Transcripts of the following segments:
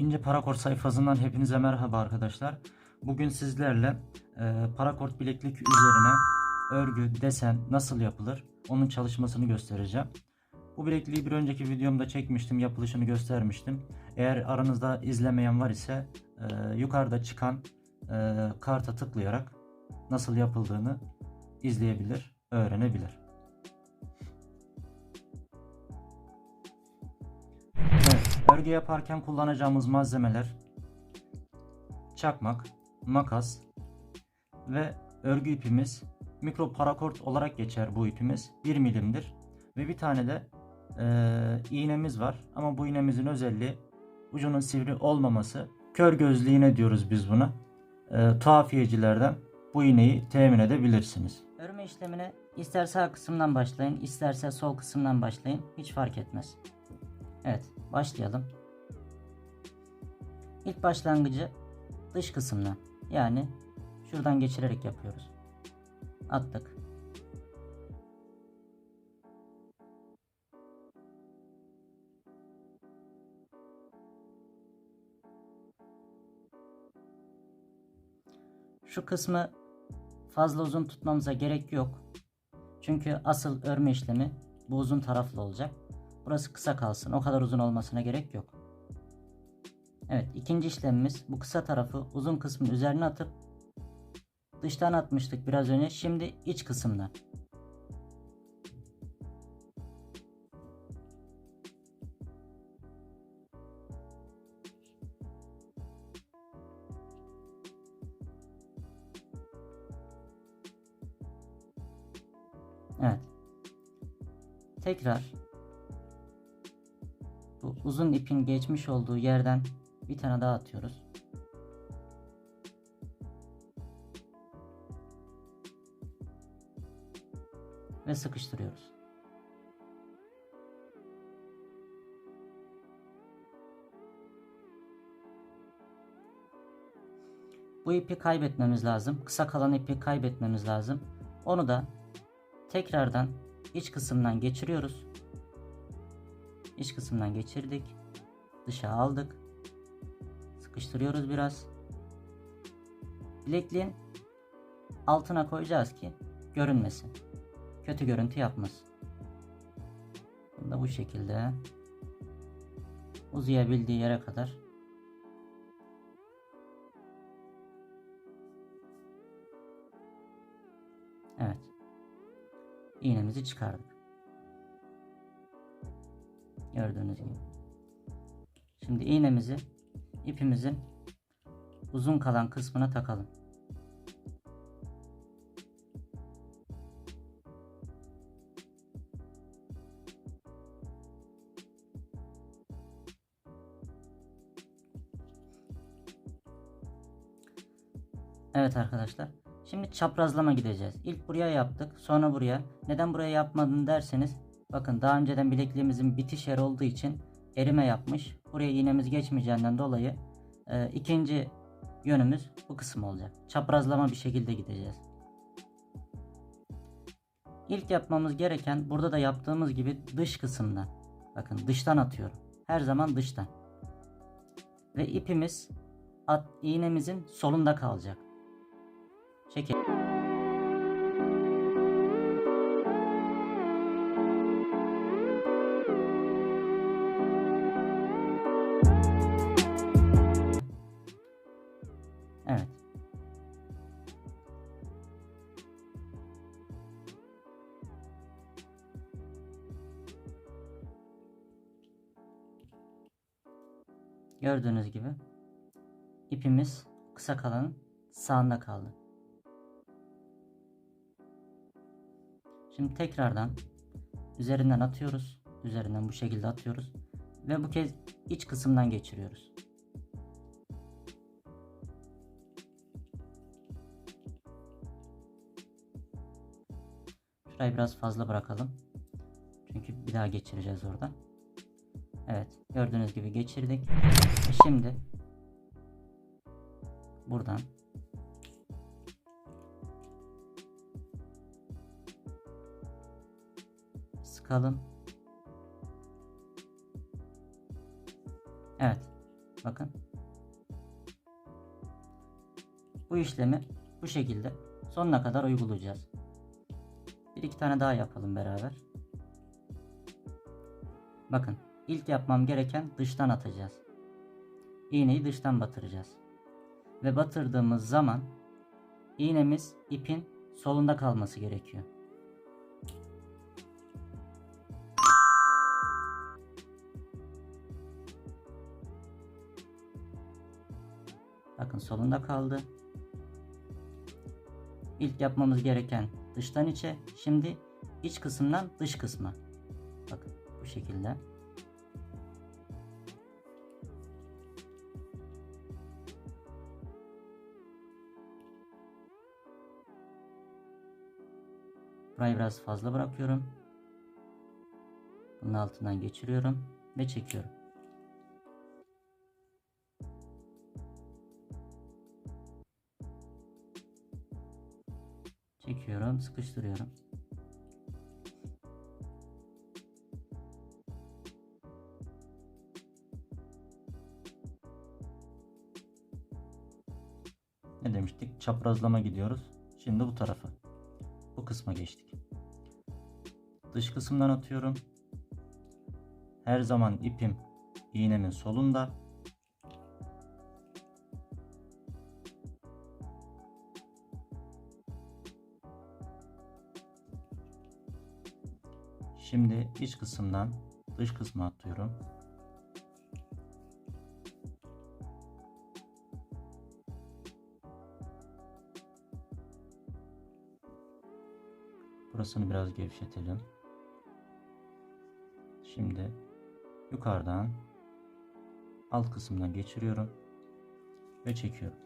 İnce Parakort sayfasından hepinize merhaba arkadaşlar. Bugün sizlerle e, Parakort bileklik üzerine örgü, desen nasıl yapılır onun çalışmasını göstereceğim. Bu bilekliği bir önceki videomda çekmiştim, yapılışını göstermiştim. Eğer aranızda izlemeyen var ise e, yukarıda çıkan e, karta tıklayarak nasıl yapıldığını izleyebilir, öğrenebilir. Örgü yaparken kullanacağımız malzemeler çakmak, makas ve örgü ipimiz mikro parakort olarak geçer bu ipimiz 1 milimdir ve bir tane de eee, iğnemiz var ama bu iğnemizin özelliği ucunun sivri olmaması kör gözlü iğne diyoruz biz buna Eee, tuhafiyecilerden bu iğneyi temin edebilirsiniz. Örme işlemine ister sağ kısımdan başlayın, isterse sol kısımdan başlayın. Hiç fark etmez. Evet, başlayalım. İlk başlangıcı dış kısımdan. Yani şuradan geçirerek yapıyoruz. Attık. Şu kısmı fazla uzun tutmamıza gerek yok. Çünkü asıl örme işlemi bu uzun taraflı olacak. Burası kısa kalsın. O kadar uzun olmasına gerek yok. Evet ikinci işlemimiz bu kısa tarafı uzun kısmın üzerine atıp dıştan atmıştık biraz önce. Şimdi iç kısımdan. Evet. Tekrar bu uzun ipin geçmiş olduğu yerden bir tane daha atıyoruz. Ve sıkıştırıyoruz. Bu ipi kaybetmemiz lazım. Kısa kalan ipi kaybetmemiz lazım. Onu da tekrardan iç kısımdan geçiriyoruz. İç kısımdan geçirdik. Dışa aldık. Sıkıştırıyoruz biraz. Bilekliğin altına koyacağız ki görünmesin. Kötü görüntü yapmasın. Bunu da bu şekilde uzayabildiği yere kadar Evet. iğnemizi çıkardık. Gördüğünüz gibi. Şimdi iğnemizi ipimizin uzun kalan kısmına takalım. Evet arkadaşlar. Şimdi çaprazlama gideceğiz. İlk buraya yaptık. Sonra buraya. Neden buraya yapmadın derseniz. Bakın daha önceden bilekliğimizin bitiş yeri olduğu için erime yapmış. Buraya iğnemiz geçmeyeceğinden dolayı e, ikinci yönümüz bu kısım olacak. Çaprazlama bir şekilde gideceğiz. İlk yapmamız gereken burada da yaptığımız gibi dış kısımdan. Bakın dıştan atıyorum. Her zaman dıştan. Ve ipimiz at, iğnemizin solunda kalacak. Çekelim. Gördüğünüz gibi ipimiz kısa kalanın sağında kaldı. Şimdi tekrardan üzerinden atıyoruz. Üzerinden bu şekilde atıyoruz. Ve bu kez iç kısımdan geçiriyoruz. Şurayı biraz fazla bırakalım. Çünkü bir daha geçireceğiz oradan. Evet gördüğünüz gibi geçirdik. Ve şimdi buradan sıkalım. Evet. Bakın. Bu işlemi bu şekilde sonuna kadar uygulayacağız. Bir iki tane daha yapalım beraber. Bakın ilk yapmam gereken dıştan atacağız. İğneyi dıştan batıracağız. Ve batırdığımız zaman iğnemiz ipin solunda kalması gerekiyor. Bakın solunda kaldı. İlk yapmamız gereken dıştan içe. Şimdi iç kısımdan dış kısma. Bakın bu şekilde. Burayı biraz fazla bırakıyorum. Bunun altından geçiriyorum ve çekiyorum. Çekiyorum, sıkıştırıyorum. Ne demiştik? Çaprazlama gidiyoruz. Şimdi bu tarafa. Bu kısma geçtik. Dış kısımdan atıyorum. Her zaman ipim iğnemin solunda. Şimdi iç kısımdan dış kısma atıyorum. Burasını biraz gevşetelim. Şimdi yukarıdan alt kısımdan geçiriyorum ve çekiyorum.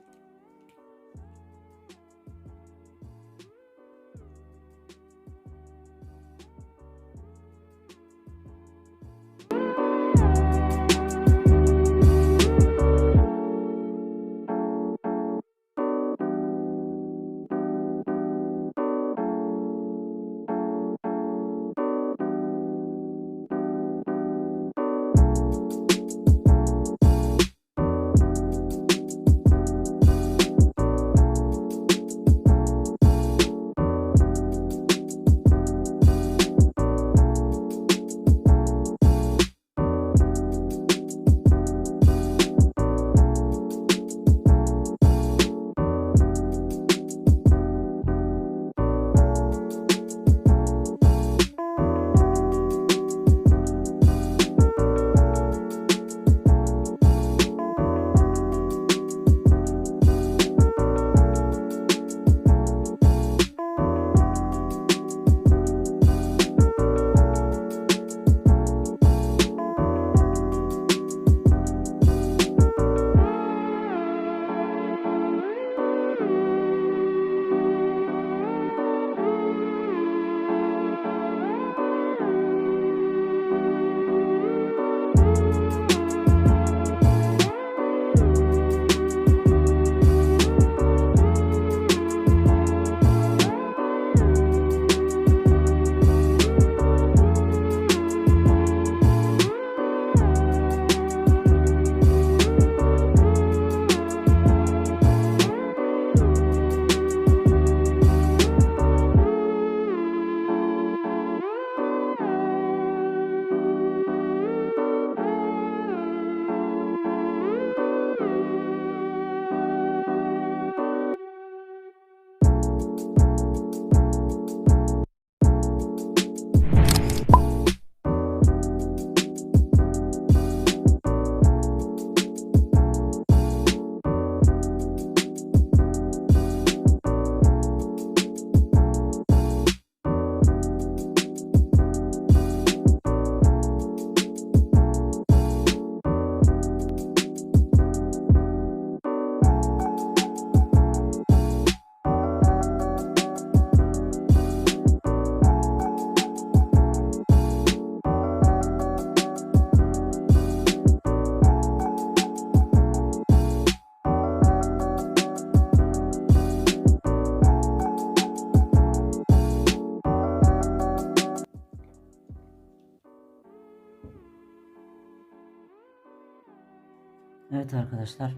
Evet arkadaşlar.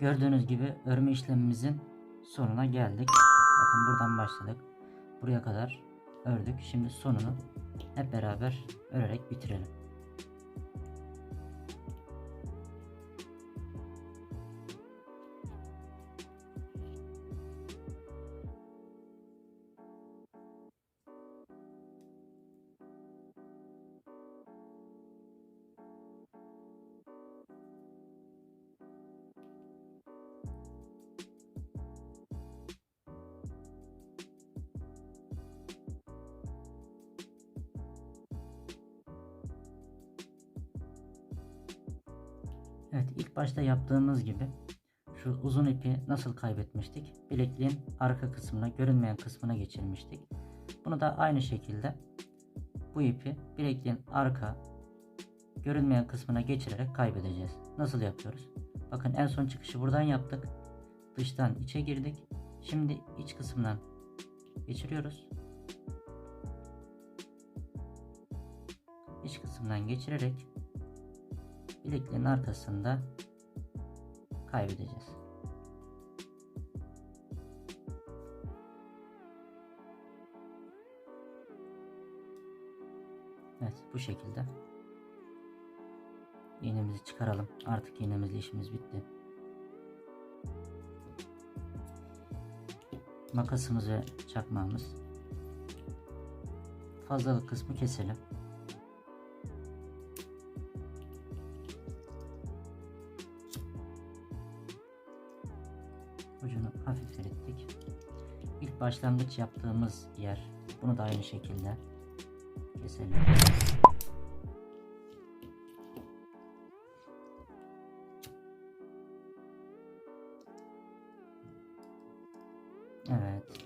Gördüğünüz gibi örme işlemimizin sonuna geldik. Bakın buradan başladık. Buraya kadar ördük. Şimdi sonunu hep beraber örerek bitirelim. Evet ilk başta yaptığımız gibi şu uzun ipi nasıl kaybetmiştik? Bilekliğin arka kısmına görünmeyen kısmına geçirmiştik. Bunu da aynı şekilde bu ipi bilekliğin arka görünmeyen kısmına geçirerek kaybedeceğiz. Nasıl yapıyoruz? Bakın en son çıkışı buradan yaptık. Dıştan içe girdik. Şimdi iç kısımdan geçiriyoruz. İç kısımdan geçirerek bilekliğin arkasında kaybedeceğiz. Evet bu şekilde. İğnemizi çıkaralım. Artık iğnemizle işimiz bitti. Makasımız ve çakmağımız. Fazlalık kısmı keselim. Başlangıç yaptığımız yer. Bunu da aynı şekilde keselim. Evet.